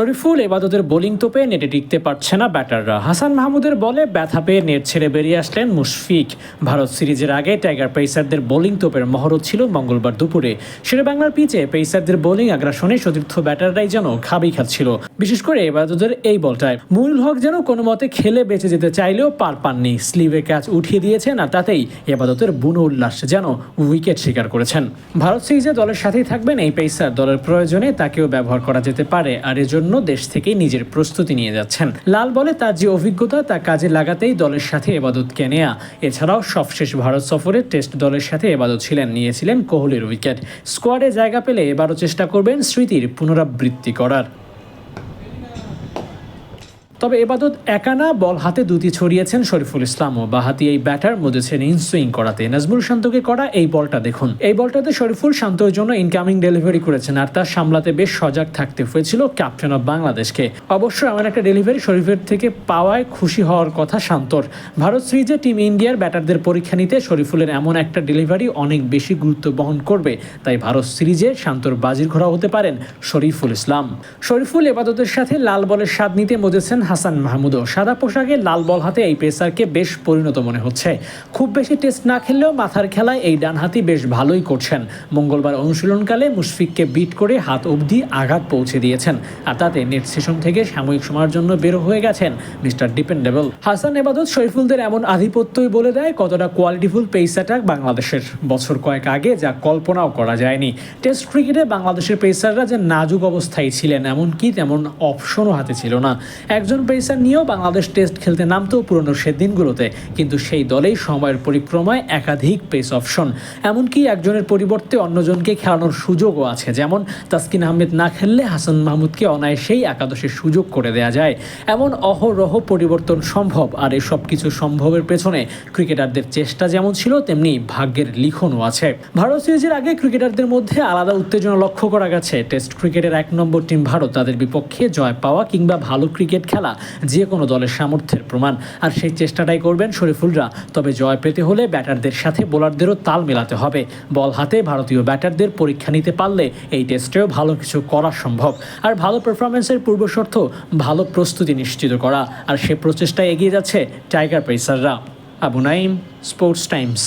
শরীফুল এবাদতের বোলিং তোপে নেটে টিকতে পারছে না ব্যাটাররা। হাসান মাহমুদের বলে ব্যথা পেয়ে নেট ছেড়ে বেরিয়ে আসলেন মুশফিক। ভারত সিরিজের আগে টাইগার পেসারদের বোলিং তোপের মহরত ছিল মঙ্গলবার দুপুরে। বাংলার পিচে পেসারদের বোলিং আগ্রাসনে সতীর্থ ব্যাটাররাই যেন খাবি খাচ্ছিল। বিশেষ করে এবাদতের এই বলটায় মুইনুল হক যেন কোনো মতে খেলে বেঁচে যেতে চাইলেও পার পাননি। স্লিভে ক্যাচ উঠিয়ে দিয়েছেন আর তাতেই এবাদতের বুনো উল্লাস যেন উইকেট শিকার করেছেন। ভারত সিরিজে দলের সাথেই থাকবেন এই পেসার। দলের প্রয়োজনে তাকেও ব্যবহার করা যেতে পারে আর এজন্য দেশ থেকেই নিজের প্রস্তুতি নিয়ে যাচ্ছেন। লাল বলে তার যে অভিজ্ঞতা, তা কাজে লাগাতেই দলের সাথে এবাদতকে নেয়া এছাড়াও সবশেষ ভারত সফরে টেস্ট দলের সাথে এবাদত ছিলেন, নিয়েছিলেন কোহলির উইকেট। স্কোয়াডে জায়গা পেলে এবারও চেষ্টা করবেন স্মৃতির পুনরাবৃত্তি করার। তবে এবাদত একানা বল হাতে দুটি ছড়িয়েছেন শরীফুল ইসলামও বাহাতি এই ব্যাটার মজেছেন ইনসুইং করাতে। নাজমুল শান্তকে করা এই বলটা দেখুন। এই বলটাতে শরীফুল শান্তর জন্য ইনকামিং ডেলিভারি করেছেন আর তার সামলাতে বেশ সজাগ থাকতে হয়েছিল ক্যাপ্টেন অব বাংলাদেশকে। অবশ্য এমন একটা ডেলিভারি শরীফের থেকে পাওয়ায় খুশি হওয়ার কথা শান্তর। ভারত সিরিজে টিম ইন্ডিয়ার ব্যাটারদের পরীক্ষা নিতে শরীফুলের এমন একটা ডেলিভারি অনেক বেশি গুরুত্ব বহন করবে, তাই ভারত সিরিজে শান্তর বাজির ঘোড়া হতে পারেন শরীফুল ইসলাম। শরীফুল এবাদতের সাথে লাল বলের স্বাদ নিতে মজেছেন হাসান মাহমুদও সাদা পোশাকে লাল বল হাতে এই পেসারকে বেশ পরিণত মনে হচ্ছে। খুব বেশি টেস্ট না খেললেও মাথার খেলায় এই ডানহাতি বেশ ভালোই করছেন। মঙ্গলবার অনুশীলনকালে মুশফিককে বিট করে হাত অবধি আঘাত পৌঁছে দিয়েছেন আর তাতে নেট সেশন থেকে সাময়িক সময়ের জন্য বের হয়ে গেছেন মিস্টার ডিপেন্ডেবল। হাসান এবাদত শৈফুলদের এমন আধিপত্যই বলে দেয় কতটা কোয়ালিটিফুল পেস অ্যাটাক বাংলাদেশের। বছর কয়েক আগে যা কল্পনাও করা যায়নি। টেস্ট ক্রিকেটে বাংলাদেশের পেসাররা যে নাজুক অবস্থায় ছিলেন, এমনকি তেমন অপশনও হাতে ছিল না। একজন পেসার নিয়েও বাংলাদেশ টেস্ট খেলতে নামতো পুরনো সে দিনগুলোতে। কিন্তু সেই দলেই সময়ের পরিক্রমায় একাধিক পেস অপশন এমনকি একজনের পরিবর্তে অন্যজনকে খেলানোর সুযোগও আছে। যেমন তাসকিন আহমেদ না খেললে হাসান মাহমুদকে অনায়াসেই একাদশের সুযোগ করে দেয়া যায়। এমন অহরহ পরিবর্তন সম্ভব, আর এসব কিছু সম্ভবের পেছনে ক্রিকেটারদের চেষ্টা যেমন ছিল, তেমনি ভাগ্যের লিখনও আছে। ভারত সিরিজের আগে ক্রিকেটারদের মধ্যে আলাদা উত্তেজনা লক্ষ্য করা গেছে। টেস্ট ক্রিকেটের এক নম্বর টিম ভারত, তাদের বিপক্ষে জয় পাওয়া কিংবা ভালো ক্রিকেট খেলা যে কোনো দলের সামর্থ্যের প্রমাণ। আর সেই চেষ্টাটাই করবেন শরীফুলরা। তবে জয় পেতে হলে ব্যাটারদের সাথে বোলারদেরও তাল মেলাতে হবে। বল হাতে ভারতীয় ব্যাটারদের পরীক্ষা নিতে পারলে এই টেস্টেও ভালো কিছু করা সম্ভব। আর ভালো পারফরমেন্সের পূর্বশর্ত ভালো প্রস্তুতি নিশ্চিত করা। আর সে প্রচেষ্টায় এগিয়ে যাচ্ছে টাইগার পেসাররা আবু নাইম স্পোর্টস টাইমস